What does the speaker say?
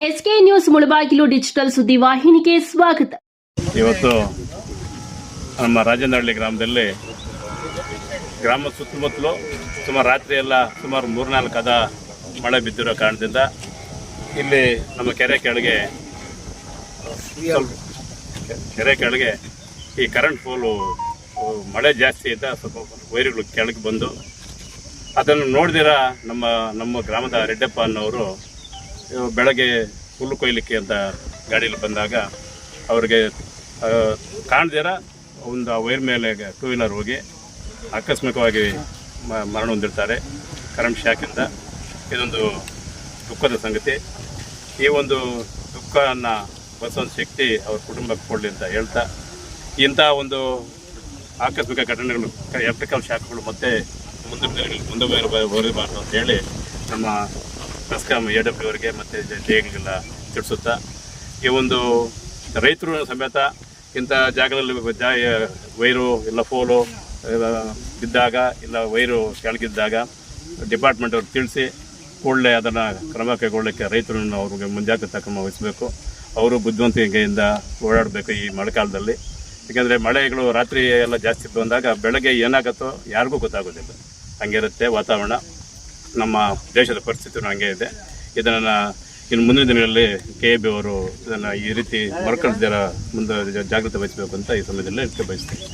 SK news Mulbagal digital ಸುದ್ದಿ ವಾಹಿನಿಗೆ ಸ್ವಾಗತ. ಇವತ್ತು ನಮ್ಮ ರಾಜನಹಳ್ಳಿ ಗ್ರಾಮದಲ್ಲಿ ಗ್ರಾಮ ಸುತ್ತಮುತ್ತಲು ಸುಮಾರು ರಾತ್ರಿ ಎಲ್ಲ ಸುಮಾರು ಮೂರ್ನಾಲ್ಕು ಹದ ಮಳೆ ಬಿದ್ದಿರೋ ಕಾರಣದಿಂದ ಇಲ್ಲಿ ನಮ್ಮ ಕೆರೆ ಕೆಳಗೆ ಕೆರೆ ಕೆಳಗೆ ಈ ಕರೆಂಟ್ ಪೋಲು ಮಳೆ ಜಾಸ್ತಿ ಇದ್ದ ಸ್ವಲ್ಪ ವೈರ್ಗಳು ಕೆಳಗೆ ಬಂದು ಅದನ್ನು ನೋಡಿದಿರ ನಮ್ಮ ನಮ್ಮ ಗ್ರಾಮದ ರೆಡ್ಡಪ್ಪ ಅನ್ನೋರು ಬೆಳಗ್ಗೆ ಹುಲ್ಲು ಕೊಯ್ಲಿಕ್ಕೆ ಅಂತ ಗಾಡೀಲಿ ಬಂದಾಗ ಅವ್ರಿಗೆ ಕಾಣ್ದಿರ ಒಂದು ಆ ವೈರ್ ಮೇಲೆ ಟೂ ವೀಲರ್ ಹೋಗಿ ಆಕಸ್ಮಿಕವಾಗಿ ಮರಣ ಹೊಂದಿರ್ತಾರೆ. ಕರೆಂಟ್ ಶಾಕಿಂದ ಇದೊಂದು ದುಃಖದ ಸಂಗತಿ. ಈ ಒಂದು ದುಃಖವನ್ನು ಬಸವನ ಶಕ್ತಿ ಅವ್ರ ಕುಟುಂಬಕ್ಕೆ ಕೊಡಲಿ ಅಂತ ಹೇಳ್ತಾ, ಇಂಥ ಒಂದು ಆಕಸ್ಮಿಕ ಘಟನೆಗಳು, ಎಲೆಕ್ಟ್ರಿಕಲ್ ಶಾಕ್ಗಳು ಮತ್ತೆ ಮುಂದೆ ಬೇರೆ ಬರಬಾರ್ದು ಅಂತ ಹೇಳಿ ನಮ್ಮ ನಸ್ಕಾಮ್ ಎ ಡಬ್ಲ್ಯೂ ಅವರಿಗೆ ಮತ್ತು ಜಯಗಳಿಗೆಲ್ಲ ತಿಳಿಸುತ್ತಾ, ಈ ಒಂದು ರೈತರು ಸಮೇತ ಇಂಥ ಜಾಗದಲ್ಲಿ ಜಾ ವೈರು, ಇಲ್ಲ ಫೋಲು ಬಿದ್ದಾಗ, ಇಲ್ಲ ವೈರು ಕೆಳಗಿದ್ದಾಗ ಡಿಪಾರ್ಟ್ಮೆಂಟ್ ಅವ್ರಿಗೆ ತಿಳಿಸಿ ಕೂಡಲೇ ಅದನ್ನು ಕ್ರಮ ಕೈಗೊಳ್ಳಲಿಕ್ಕೆ ರೈತರನ್ನು ಅವ್ರಿಗೆ ಮುಂಜಾಗ್ರತಾ ಕ್ರಮ ವಹಿಸಬೇಕು. ಅವರು ಬುದ್ಧಿವಂತಿಕೆಯಿಂದ ಓಡಾಡಬೇಕು ಈ ಮಳೆಗಾಲದಲ್ಲಿ. ಏಕೆಂದರೆ ಮಳೆಗಳು ರಾತ್ರಿ ಎಲ್ಲ ಜಾಸ್ತಿ ಬಂದಾಗ ಬೆಳಗ್ಗೆ ಏನಾಗುತ್ತೋ ಯಾರಿಗೂ ಗೊತ್ತಾಗೋದಿಲ್ಲ. ಹಂಗಿರುತ್ತೆ ವಾತಾವರಣ. ನಮ್ಮ ದೇಶದ ಪರಿಸ್ಥಿತಿ ಹಂಗೆ ಇದೆ. ಇದನ್ನು ಇನ್ನು ಮುಂದಿನ ದಿನಗಳಲ್ಲಿ ಕೆ ಬಿ ಅವರು ಇದನ್ನು ಈ ರೀತಿ ಮರುಕಳಿಸ್ದಿರ ಮುಂದೆ ಜಾಗೃತಿ ವಹಿಸಬೇಕು ಅಂತ ಈ ಸಮಯದಲ್ಲಿ ಬಯಸ್ತೀನಿ